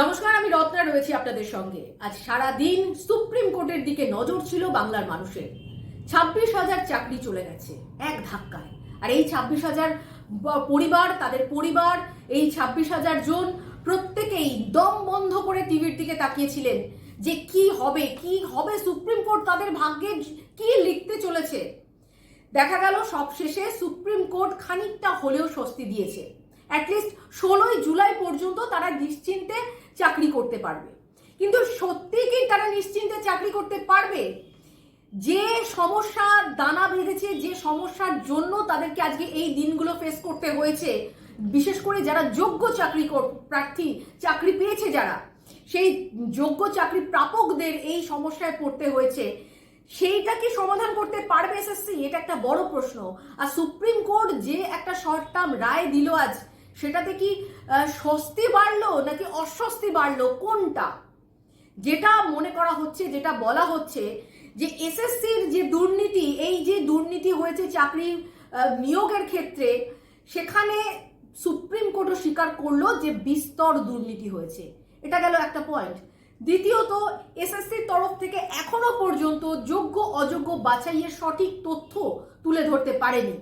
নমস্কার, আমি রত্না রয়েছি আপনাদের সঙ্গে। আজ সারা দিন সুপ্রিম কোর্টের দিকে নজর ছিল বাংলার মানুষের। ছাব্বিশ হাজার চাকরি চলে গেছে, এক ধাক্কায়। আর এই ছাব্বিশ হাজার পরিবার, তাদের পরিবার, এই ছাব্বিশ হাজার জন প্রত্যেকেই দম বন্ধ করে টিভির দিকে তাকিয়েছিলেন যে কি হবে কি হবে সুপ্রিম কোর্ট, তাদের ভাগ্যে কি লিখতে চলেছে। দেখা গেল সবশেষে সুপ্রিম কোর্ট খানিকটা হলেও স্বস্তি দিয়েছে। অ্যাটলিস্ট ষোলোই জুলাই পর্যন্ত তারা নিশ্চিন্তে চাকরি করতে পারবে। কিন্তু সত্যি কি তারা নিশ্চিন্তে চাকরি করতে পারবে? যে সমস্যা দানা বেঁধেছে, যে সমস্যার জন্য তাদেরকে আজকে এই দিনগুলো ফেস করতে হয়েছে, বিশেষ করে যারা যোগ্য চাকরি কর- প্রার্থী, চাকরি পেয়েছে যারা, সেই যোগ্য চাকরি প্রাপকদের এই সমস্যায় পড়তে হয়েছে। সেইটা কি সমাধান করতে পারবে এসএসসি? এটা একটা বড় প্রশ্ন। আর সুপ্রিম কোর্ট যে একটা শর্ট টার্ম রায় দিল আজ সেটাতে কি স্বস্তি বাড়লো নাকি অস্বস্তি বাড়লো? কোনটা? যেটা মনে করা হচ্ছে, যেটা বলা হচ্ছে যে এসএসসির যে দুর্নীতি, এই যে দুর্নীতি হয়েছে চাকরি নিয়োগের ক্ষেত্রে, সেখানে সুপ্রিম কোর্টও স্বীকার করল যে বিস্তর দুর্নীতি হয়েছে। এটা গেল একটা পয়েন্ট দ্বিতীয়ত, এসএসসির তরফ থেকে এখনও পর্যন্ত যোগ্য অযোগ্য বাছাইয়ের সঠিক তথ্য তুলে ধরতে পারেনি।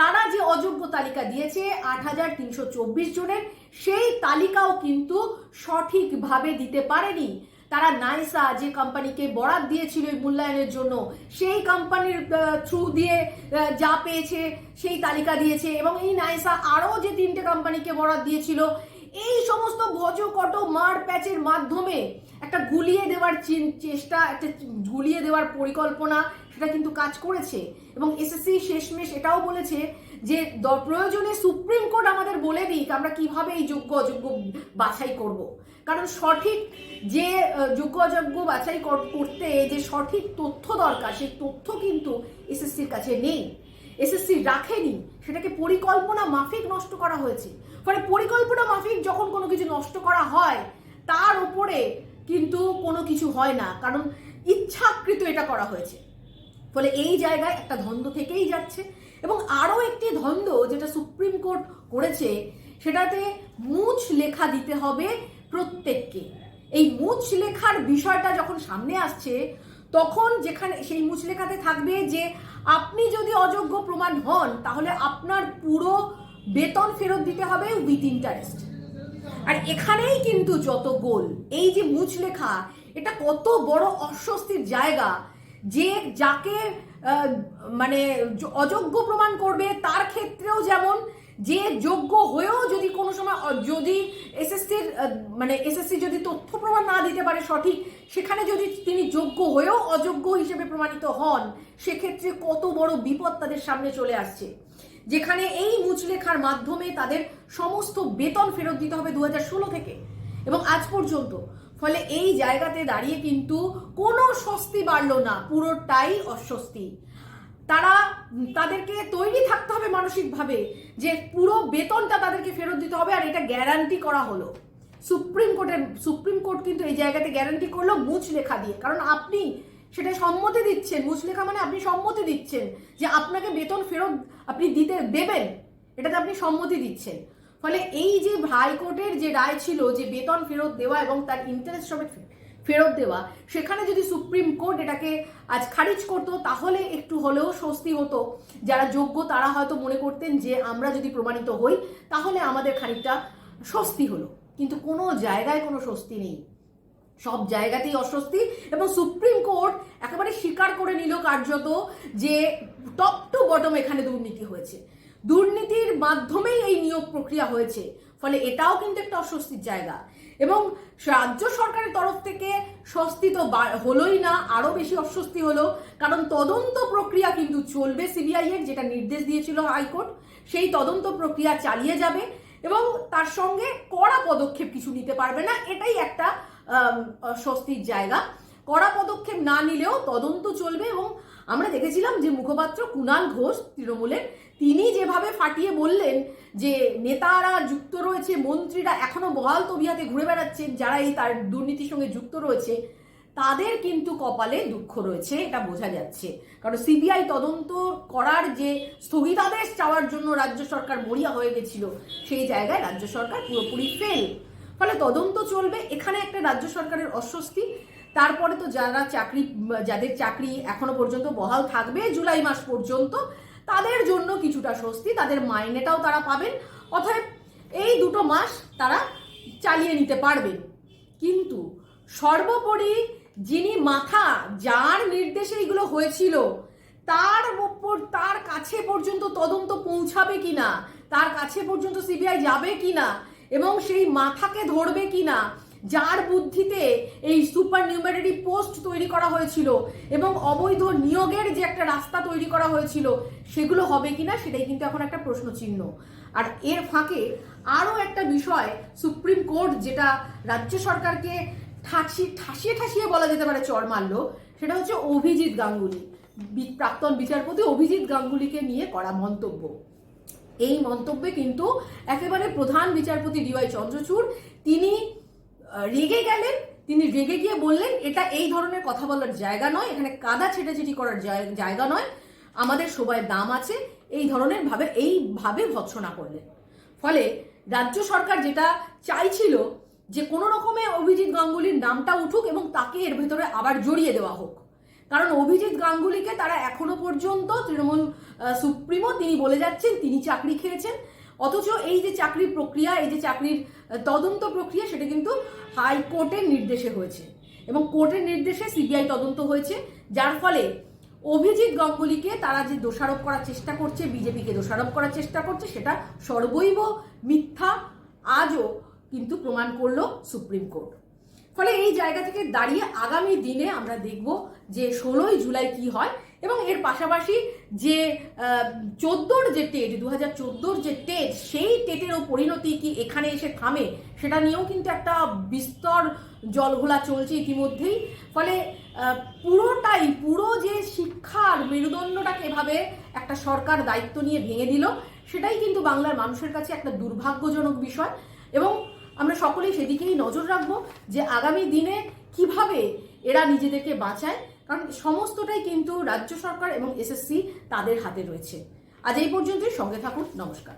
তারা যে অযোগ্য তালিকা দিয়েছে আট হাজার তিনশো চব্বিশ জনের, সেই তালিকাও কিন্তু সঠিকভাবে দিতে পারেনি। তারা নাইসা যে কোম্পানিকে বরাদ দিয়েছিল এই মূল্যায়নের জন্য, সেই কোম্পানির থ্রু দিয়ে যা পেয়েছে, সেই তালিকা দিয়েছে এবং এই নাইসা আরও যে তিনটে কোম্পানিকে বরাদ দিয়েছিল, এই সমস্ত ভজকট মার প্যাচের মাধ্যমে একটা গুলিয়ে দেওয়ার চেষ্টা, একটা গুলিয়ে দেওয়ার পরিকল্পনা সেটা কিন্তু কাজ করেছে। এবং এসএসসি শেষমেশ এটাও বলেছে যে প্রয়োজনে সুপ্রিম কোর্ট আমাদের বলে দিক, আমরা কীভাবে এই যোগ্য অযোগ্য বাছাই করব। কারণ সঠিক যে যোগ্য অযোগ্য বাছাই করতে যে সঠিক তথ্য দরকার, সেই তথ্য কিন্তু এসএসসির কাছে নেই। এসএসসি রাখেনি, সেটাকে পরিকল্পনা মাফিক নষ্ট করা হয়েছে। ফলে পরিকল্পনা মাফিক যখন কোনো কিছু নষ্ট করা হয়, তার উপরে কিন্তু কোনো কিছু হয় না। কারণ ইচ্ছাকৃত এটা করা হয়েছে। ফলে এই জায়গায় একটা ধন্দ থেকেই যাচ্ছে। এবং আরও একটি ধন্দ যেটা সুপ্রিম কোর্ট করেছে, সেটাতে মুছ লেখা দিতে হবে প্রত্যেককে। এই মুছ লেখার বিষয়টা যখন সামনে আসছে, তখন যেখানে সেই মুছ লেখাতে থাকবে যে, আপনি যদি অযোগ্য প্রমাণ হন, তাহলে আপনার পুরো বেতন ফেরত দিতে হবে উইথ ইন্টারেস্ট আর এখানেই কিন্তু যত গোল। এই যে মুচলেখা এটা কত বড় অস্বস্তির জায়গা। যে যাকে মানে অযোগ্য প্রমাণ করবে, তার ক্ষেত্রেও যেমন যে যোগ্য হয়েও যদি কোনো সময় যদি এসএসসির মানে এসএসসি যদি তথ্য প্রমাণ না দিতে পারে সঠিক, সেখানে যদি তিনি যোগ্য হয়েও অযোগ্য হিসেবে প্রমাণিত হন, সেক্ষেত্রে কত বড় বিপদ তাদের সামনে চলে আসছে। যেখানে এই মুচলেখার মাধ্যমে তাদের সমস্ত বেতন ফেরত দিতে হবে দু হাজার ষোলো থেকে। এবং আজ পর্যন্ত ফলে এই জায়গাতে দাঁড়িয়ে কিন্তু কোনো স্বস্তি বাড়লো না, পুরোটাই অস্বস্তি। তারা, তাদেরকে তৈরি থাকতে হবে মানসিকভাবে, যে পুরো বেতনটা তাদেরকে ফেরত দিতে হবে আর এটা গ্যারান্টি করা হলো। সুপ্রিম কোর্টের সুপ্রিম কোর্ট কিন্তু এই জায়গাতে গ্যারান্টি করল মুচ লেখা দিয়ে। কারণ আপনি সেটা সম্মতি দিচ্ছেন মুচ লেখা মানে আপনি সম্মতি দিচ্ছেন যে আপনাকে বেতন ফেরত আপনি দিতে, দেবেন। এটাতে আপনি সম্মতি দিচ্ছেন। ফলে এই যে হাইকোর্টের যে রায় ছিল যে বেতন ফেরত দেওয়া এবং তার ইন্টারেস্ট সমেত ফেরত দেওয়া, সেখানে যদি সুপ্রিম কোর্ট এটাকে আজ খারিজ করতো, তাহলে একটু হলেও স্বস্তি হতো। যারা যোগ্য, তারা হয়তো মনে করতেন যে আমরা যদি প্রমাণিত হই, তাহলে আমাদের খানিকটা স্বস্তি হলো। কিন্তু কোনো জায়গায় কোনো স্বস্তি নেই। সব জায়গাতেই অস্বস্তি এবং সুপ্রিম কোর্ট একেবারে স্বীকার করে নিল কার্যত যে টপ টু বটম এখানে দুর্নীতি হয়েছে। দুর্নীতির মাধ্যমেই এই নিয়োগ প্রক্রিয়া হয়েছে। ফলে এটাও কিন্তু একটা অস্বস্তির জায়গা। এবং রাজ্য সরকারের তরফ থেকে স্বস্তি তো হলোই না আরও বেশি অস্বস্তি হলো। কারণ তদন্ত প্রক্রিয়া কিন্তু চলবে সিবিআই এর, যেটা নির্দেশ দিয়েছিল হাইকোর্ট। সেই তদন্ত প্রক্রিয়া চালিয়ে যাবে এবং তার সঙ্গে কড়া পদক্ষেপ কিছু নিতে পারবে না, এটাই একটা স্বস্তির জায়গা। কড়া পদক্ষেপ না নিলেও তদন্ত চলবে এবং আমরা দেখেছিলাম যে মুখপাত্র কুণাল ঘোষ তৃণমূলের তিনি যেভাবে ফাটিয়ে বললেন যে নেতারা যুক্ত রয়েছে, মন্ত্রীরা এখনও বহাল তবিহাতে ঘুরে বেড়াচ্ছেন যারা এই তার দুর্নীতির সঙ্গে যুক্ত রয়েছে, তাদের কিন্তু কপালে দুঃখ রয়েছে, এটা বোঝা যাচ্ছে। কারণ সিবিআই তদন্ত করার যে স্থগিতাদেশ চাওয়ার জন্য রাজ্য সরকার মরিয়া হয়ে গেছিল, সেই জায়গায় রাজ্য সরকার পুরোপুরি ফেল ফলে তদন্ত চলবে, এখানে একটা রাজ্য সরকারের অস্বস্তি। তারপরে তো যারা চাকরি, যাদের চাকরি এখনও পর্যন্ত বহাল থাকবে, জুলাই মাস পর্যন্ত তাদের জন্য কিছুটা স্বস্তি, তাদের মাইনেটাও তারা পাবেন। অতএব এই দুটো মাস তারা চালিয়ে নিতে পারবেন কিন্তু সর্বোপরি যিনি মাথা, যার নির্দেশে এগুলো হয়েছিল, তার ওপর, তার কাছে পর্যন্ত তদন্ত পৌঁছাবে কিনা, তার কাছে পর্যন্ত সিবিআই যাবে কিনা, এবং সেই মাথাকে ধরবে কিনা যার বুদ্ধিতে এই সুপার নিউমারি পোস্ট তৈরি করা হয়েছিল এবং অবৈধ নিয়োগের যে একটা রাস্তা তৈরি করা হয়েছিল, সেগুলো হবে কিনা সেটাই কিন্তু এখন একটা প্রশ্ন চিহ্ন আর এর ফাঁকে আরও একটা বিষয় সুপ্রিম কোর্ট যেটা রাজ্য সরকারকে ঠাসি, ঠাসিয়ে ঠাসিয়ে বলা যেতে পারে চর মারলো, সেটা হচ্ছে অভিজিৎ গাঙ্গুলি। প্রাক্তন বিচারপতি অভিজিৎ গাঙ্গুলিকে নিয়ে করা মন্তব্য। এই মন্তব্যে কিন্তু একেবারে প্রধান বিচারপতি ডিওয়াই চন্দ্রচূড়, তিনি রেগে গেলেন, তিনি রেগে গিয়ে বললেন, এটা এই ধরনের কথা বলার জায়গা নয়, এখানে কাদা ছেটাছেটি করার জায়গা নয়। আমাদের সবাই দাম আছে, এই ধরনের ভাবে এইভাবে ভৎসনা করলেন। ফলে রাজ্য সরকার যেটা চাইছিল যে কোনো রকমে অভিজিৎ গাঙ্গুলির নামটা উঠুক এবং তাকে এর ভেতরে আবার জড়িয়ে দেওয়া হোক। কারণ অভিজিৎ গাঙ্গুলিকে তারা এখনও পর্যন্ত তৃণমূল সুপ্রিমো, তিনি বলে যাচ্ছেন, তিনি চাকরি খেয়েছেন। অথচ এই যে চাকরির প্রক্রিয়া, এই যে চাকরির তদন্ত প্রক্রিয়া, সেটা কিন্তু হাইকোর্টের নির্দেশে হয়েছে। এবং কোর্টের নির্দেশে সিবিআই তদন্ত হয়েছে, যার ফলে অভিজিৎ গাঙ্গুলিকে তারা যে দোষারোপ করার চেষ্টা করছে, বিজেপিকে দোষারোপ করার চেষ্টা করছে, সেটা সর্বৈব মিথ্যা আজও কিন্তু প্রমাণ করল সুপ্রিম কোর্ট। ফলে এই জায়গা থেকে দাঁড়িয়ে আগামী দিনে আমরা দেখব যে ষোলোই জুলাই কি হয় এবং এর পাশাপাশি যে চোদ্দোর যে টেট দু হাজার চোদ্দোর যে টেট সেই টেটেরও পরিণতি কি এখানে এসে থামে, সেটা নিয়েও কিন্তু একটা বিস্তর জলঘোলা চলছে ইতিমধ্যেই। ফলে পুরোটাই, পুরো যে শিক্ষার মেরুদণ্ডটাকে এভাবে একটা সরকার দায়িত্ব নিয়ে ভেঙে দিল, সেটাই কিন্তু বাংলার মানুষের কাছে একটা দুর্ভাগ্যজনক বিষয়। এবং আমরা সকলেই সেদিকেই নজর রাখব যে আগামী দিনে কীভাবে এরা নিজেদেরকে বাঁচায় কারণ সমস্তটাই কিন্তু রাজ্য সরকার এবং এসএসসি তাদের হাতে রয়েছে। আজ এই পর্যন্তই, সঙ্গে থাকুন, নমস্কার।